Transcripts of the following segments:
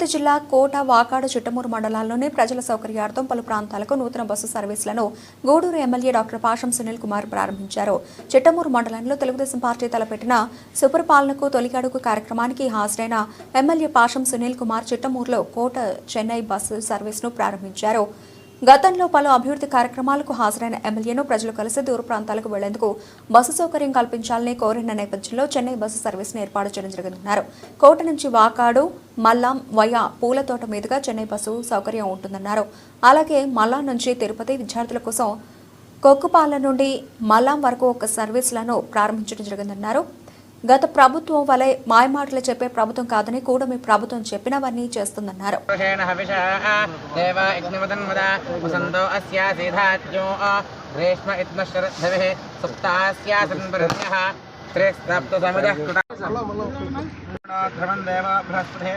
తిరుపతి జిల్లా కోట వాకాడు చిట్టమూరు మండలాల్లోని ప్రజల సౌకర్యార్థం పలు ప్రాంతాలకు నూతన బస్సు సర్వీసులను గూడూరు ఎమ్మెల్యే డాక్టర్ పాషం సునీల్ కుమార్ ప్రారంభించారు. చిట్టమూరు మండలంలో తెలుగుదేశం పార్టీ తలపెట్టిన సుపరిపాలనకు తొలి అడుగు కార్యక్రమానికి హాజరైన ఎమ్మెల్యే పాషం సునీల్ కుమార్ చిట్టమూరులో కోట చెన్నై బస్సు సర్వీసును ప్రారంభించారు. గతంలో పలు అభివృద్ధి కార్యక్రమాలకు హాజరైన ఎమ్మెల్యేను ప్రజలు కలిసి దూర ప్రాంతాలకు వెళ్ళేందుకు బస్సు సౌకర్యం కల్పించాలని కోరిన నేపథ్యంలో చెన్నై బస్సు సర్వీస్ను ఏర్పాటు చేయడం జరిగిందన్నారు. కోట నుంచి వాకాడు మల్లాం వయా పూలతోట మీదుగా చెన్నై బస్సు సౌకర్యం ఉంటుందన్నారు. అలాగే మల్లాం నుంచి తిరుపతి విద్యార్థుల కోసం కొక్కుపాల నుండి మల్లాం వరకు ఒక సర్వీసులను ప్రారంభించడం జరిగిందన్నారు. గత ప్రభుత్వం వలె మాయమాటలు చెప్పే ప్రభుత్వం కాదని కూడమి ప్రభుత్వం చెప్పినవన్నీ చేస్తుందన్నారు. త్రిస్తప్త దేవ బృహస్పతిः.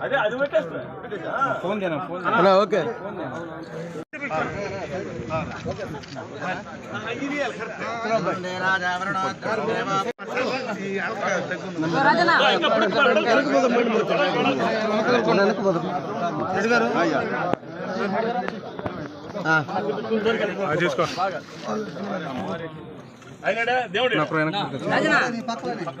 నాభ్యాహాదేశంతరిక్షం జ్యేష్ఠోధ్యోస్మవర్తత ఓకే తీసుకో అయినాడా దేవుడు ఓకే బాగా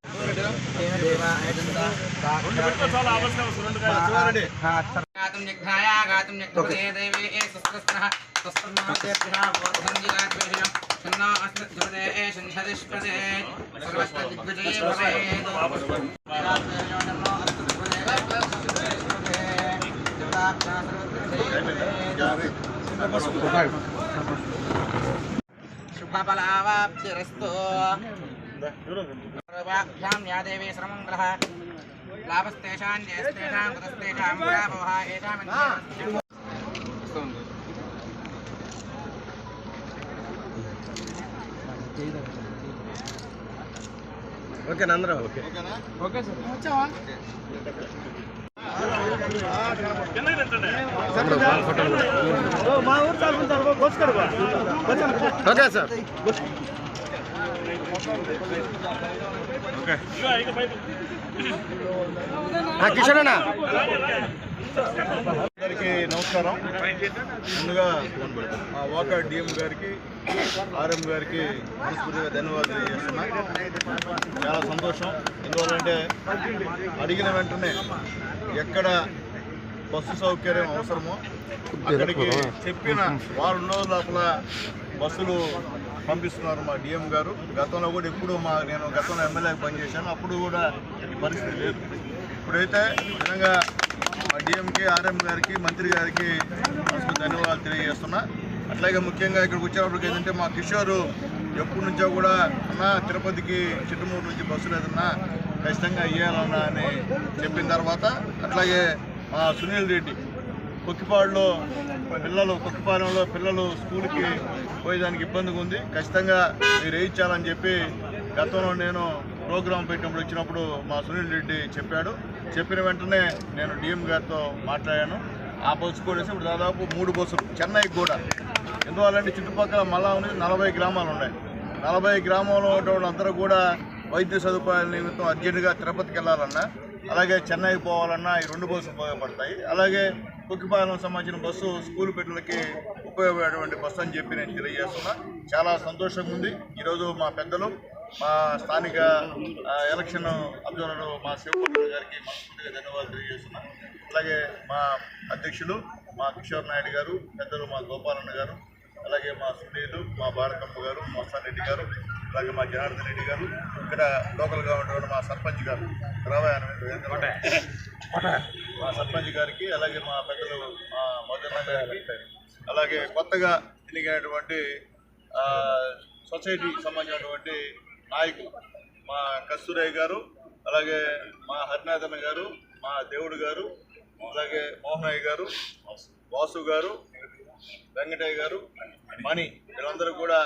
పురుషः సహస్రాక్షసహస్రపాద స్వభావం అత్యతిష్టదశాంగులం పురుషేవేదకం సర్వం యద్భూత యచ్చ భవ్యం చాలా అవసరం రెండు గాతుం యజ్ఞాయ గాతుం యజ్ఞపదే దేవే ఏ సుస్రస్తనః సుస్రన్నమతేభ్యः బోధంజిగాద్వేషయం షన్నో శుభఫలావాప్తిరస్తు సర్వాభ్యాం యా దేవీ సర్వమంగళः లాభస్తేషాం జయస్తేషాం కృతస్తేషాం ప్రాభవः ఏషాం ఓకే అందరూ ఓకే. Okay sir. ఇక ఇక పైకి అన్న. గారికి నమస్కారం. ముందుగా మా వాకా డిఎం గారికి ఆర్ఎం గారికి మనస్ఫూర్తిగా ధన్యవాదాలు తెలియజేస్తున్నా. చాలా సంతోషం. ఎందువల్లంటే అడిగిన వెంటనే ఎక్కడ బస్సు సౌకర్యం అవసరమో అక్కడికి చెప్పిన వారం రోజుల లోపల బస్సులు పంపిస్తున్నారు మా డిఎం గారు. గతంలో కూడా ఎప్పుడు మా నేను గతంలో ఎమ్మెల్యే పనిచేశాను. అప్పుడు కూడా ఈ పరిస్థితి లేదు. ఇప్పుడైతే నిజంగా మా డిఎంకి ఆర్ఎం గారికి మంత్రి గారికి ధన్యవాదాలు తెలియజేస్తున్నా. అట్లాగే ముఖ్యంగా ఇక్కడికి వచ్చేటప్పటికి ఏంటంటే మా కిషోరు ఎప్పటి నుంచో కూడా అన్న తిరుపతికి చిట్టమూరు నుంచి బస్సులు లేదన్నా ఖచ్చితంగా ఇవ్వాలన్నా అని చెప్పిన తర్వాత అట్లాగే మా సునీల్ రెడ్డి కొక్కిపాడులో పిల్లలు కొక్కిపాలెంలో పిల్లలు స్కూల్కి పోయేదానికి ఇబ్బందిగా ఉంది. ఖచ్చితంగా మీరు వేయించాలని చెప్పి గతంలో నేను ప్రోగ్రాం పెట్టినప్పుడు వచ్చినప్పుడు మా సునీల్ రెడ్డి చెప్పాడు. చెప్పిన వెంటనే నేను డిఎం గారితో మాట్లాడాను. ఆ బస్సు కూడా ఇప్పుడు దాదాపు మూడు బస్సులు చెన్నైకి కూడా. ఎందువల్లంటే చుట్టుపక్కల మళ్ళా ఉంది నలభై గ్రామాలు ఉన్నాయి. నలభై గ్రామంలో ఉన్నటువంటి కూడా వైద్య సదుపాయాల నిమిత్తం అర్జెంటుగా తిరుపతికి వెళ్ళాలన్నా అలాగే చెన్నైకి పోవాలన్నా ఈ రెండు బస్సులు ఉపయోగపడతాయి. అలాగే కుక్కిపాలెం సంబంధించిన బస్సు స్కూల్ పిల్లలకి ఉపయోగపడేటువంటి బస్సు అని చెప్పి నేను తెలియజేస్తున్నా. చాలా సంతోషంగా ఉంది. ఈరోజు మా పెద్దలు మా స్థానిక ఎలక్షన్ అబ్జర్వర్ మా శివకుమార్ గారికి మనస్ఫూర్తిగా ధన్యవాదాలు తెలియజేస్తున్నా. అలాగే మా అధ్యక్షులు మా కిషోర్ నాయుడు గారు పెద్దలు మా గోపాలన్న గారు అలాగే మా సునీలు మా భారతమ్మ గారు మా రెడ్డి గారు అలాగే మా జనార్దన్ రెడ్డి గారు ఇక్కడ లోకల్గా ఉండేవాడు మా సర్పంచ్ గారు. రావయ్య మా సర్పంచ్ గారికి అలాగే మా పెద్దలు మా మదన్న గారికి అలాగే కొత్తగా ఎన్నికైనటువంటి సొసైటీకి సంబంధించినటువంటి నాయకులు మా కస్తూరయ్య గారు అలాగే మా హరినాథన్ గారు మా దేవుడు గారు అలాగే మోహనయ్య గారు వాసు గారు వెంకటయ్య గారు మణి వీళ్ళందరూ కూడా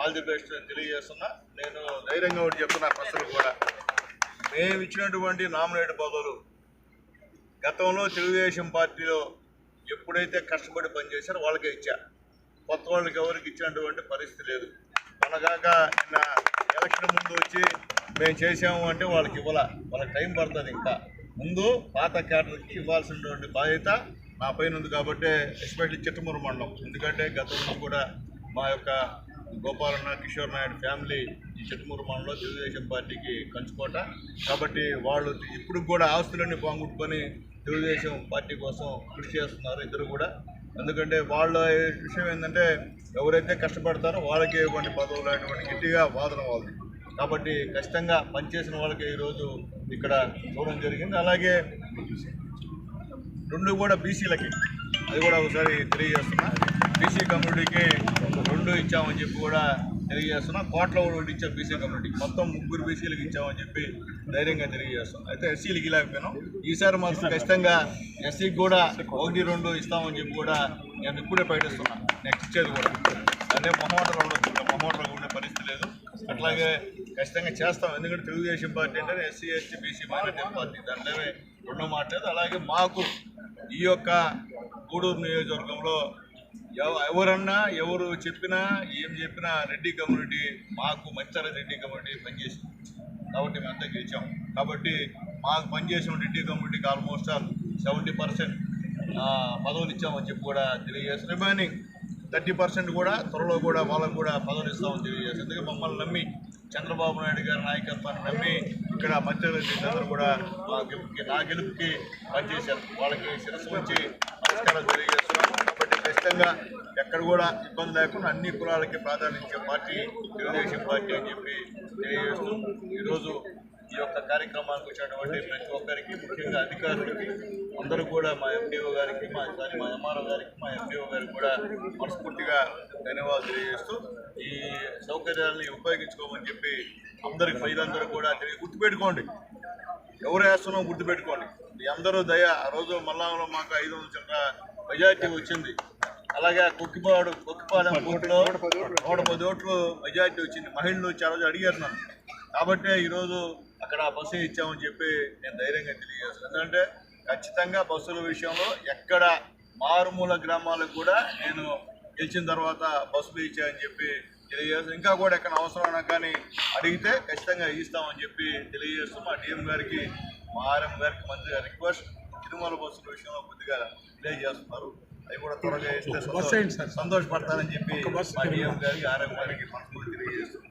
ఆల్ ది బెస్ట్ తెలియజేస్తున్నా. నేను ధైర్యంగా ఒకటి చెప్తున్నా ప్రజలు కూడా. మేము ఇచ్చినటువంటి నామినేట్ పదవులు గతంలో తెలుగుదేశం పార్టీలో ఎప్పుడైతే కష్టపడి పనిచేశారో వాళ్ళకే ఇచ్చా. కొత్త వాళ్ళకి ఎవరికి ఇచ్చినటువంటి పరిస్థితి లేదు. మనగాక నిన్న ఎలక్షన్ ముందు వచ్చి మేము చేసాము అంటే వాళ్ళకి ఇవ్వాల? వాళ్ళకి టైం పడుతుంది ఇంకా. ముందు పాత క్యాడర్కి ఇవ్వాల్సినటువంటి బాధ్యత నా పైన ఉంది కాబట్టి ఎస్పెషల్లీ చిట్టమూరు మండలం. ఎందుకంటే గతంలో కూడా మా యొక్క గోపాలన్న కిషోర్ నాయుడు ఫ్యామిలీ ఈ చిట్టమూరు మండలంలో తెలుగుదేశం పార్టీకి కంచుకోట. కాబట్టి వాళ్ళు ఇప్పుడు కూడా ఆస్తులన్నీ పాంగుట్టుకొని తెలుగుదేశం పార్టీ కోసం కృషి చేస్తున్నారు ఇద్దరు కూడా. ఎందుకంటే వాళ్ళ విషయం ఏంటంటే ఎవరైతే కష్టపడతారో వాళ్ళకే ఇవ్వండి పదవులు అనేటువంటి గట్టిగా వాదన వాళ్ళది. కాబట్టి ఖచ్చితంగా పనిచేసిన వాళ్ళకి ఈరోజు ఇక్కడ చూడడం జరిగింది. అలాగే రెండు కూడా బీసీలకి. అది కూడా ఒకసారి తెలియజేస్తున్నా. బీసీ కమ్యూనిటీకి రెండు ఇచ్చామని చెప్పి కూడా తెలియజేస్తున్నాం. కోట్ల కూడా ఇచ్చాం బీసీ కమ్యూనిటీకి మొత్తం ముగ్గురు బీసీలకు ఇచ్చామని చెప్పి ధైర్యంగా తెలియజేస్తున్నాం. అయితే ఎస్సీలకు ఇలాగిపోయినాం ఈసారి మాత్రం ఖచ్చితంగా ఎస్సీకి కూడా ఒకటి రెండు ఇస్తామని చెప్పి కూడా నేను ఇప్పుడే ప్రకటిస్తున్నాను నెక్స్ట్ ఇచ్చేది కూడా. అదే మొహమాటలు ఉండదు మొహమాటలు ఉండే పరిస్థితి లేదు. అట్లాగే ఖచ్చితంగా చేస్తాం. ఎందుకంటే తెలుగుదేశం పార్టీ అంటే SC ST BC minority party దాంట్లో రెండో మాట లేదు. అలాగే మాకు ఈ యొక్క గూడూరు నియోజకవర్గంలో ఎవరన్నా ఎవరు చెప్పినా ఏం చెప్పినా రెడ్డి కమ్యూనిటీ మాకు మంచాల రెడ్డి కమ్యూనిటీ పనిచేసింది. కాబట్టి మేము అంతా గెలిచాం. కాబట్టి మాకు పనిచేసిన రెడ్డి కమ్యూనిటీకి ఆల్మోస్ట్ ఆల్ సెవెంటీ పర్సెంట్ పదవులు ఇచ్చామని చెప్పి కూడా తెలియజేస్తాం రిమైనింగ్ థర్టీ పర్సెంట్ కూడా త్వరలో కూడా వాళ్ళకు కూడా పదవులు ఇస్తామని తెలియజేస్తాం ఎందుకంటే మమ్మల్ని నమ్మి చంద్రబాబు నాయుడు గారి నాయకత్వాన్ని నమ్మి ఇక్కడ మధ్యలో కూడా మా గెలుపుకి నా గెలుపుకి పనిచేశారు. వాళ్ళకి శిరస్సు వచ్చి నమస్కారం తెలియజేస్తున్నాం. ఖచ్చితంగా ఎక్కడ కూడా ఇబ్బంది లేకుండా అన్ని కులాలకి ప్రాధాన్యత పార్టీ తెలుగుదేశం పార్టీ అని చెప్పి తెలియజేస్తూ ఈరోజు ఈ యొక్క కార్యక్రమానికి వచ్చినటువంటి ప్రతి ఒక్కరికి ముఖ్యంగా అధికారులకి అందరూ కూడా మా ఎండిఓ గారికి మా సారీ మా ఎంఆర్ఓ గారికి మా ఎండిఓ గారికి కూడా మనస్ఫూర్తిగా ధన్యవాదాలు తెలియజేస్తూ ఈ సౌకర్యాలని ఉపయోగించుకోమని చెప్పి అందరికి ప్రజలందరూ కూడా తెలియ గుర్తుపెట్టుకోండి. ఎవరు వేస్తున్నామో గుర్తుపెట్టుకోండి. అందరూ దయ ఆ రోజు మల్లాంలో మాకు ఐదు వందల మెజార్టీ వచ్చింది. అలాగే కుక్కిపాడు కుక్కిపాలెం బూట్లో నూట పది ఓట్లు మెజార్టీ వచ్చింది. మహిళలు చాలా రోజు అడిగారు నన్ను. కాబట్టి ఈరోజు అక్కడ బస్సు ఇచ్చామని చెప్పి నేను ధైర్యంగా తెలియజేస్తాను. ఎందుకంటే ఖచ్చితంగా బస్సుల విషయంలో ఎక్కడ మారుమూల గ్రామాలకు కూడా నేను గెలిచిన తర్వాత బస్సులు ఇచ్చాయని చెప్పి తెలియజేస్తాను. ఇంకా కూడా ఎక్కడ అవసరమైనా కానీ అడిగితే ఖచ్చితంగా ఇస్తామని చెప్పి తెలియజేస్తూ మా డిఎం గారికి మా ఆర్ఎం గారికి మంచిగా రిక్వెస్ట్ తిరుమల బస్సుల విషయంలో కొద్దిగా డిలే చేస్తున్నారు. అవి కూడా త్వరగా ఇస్తే సంతోష- సంతోషపడతారని చెప్పి మా గారికి ఆర్ఎం గారికి మనస్ఫూర్తి తెలియజేస్తున్నాను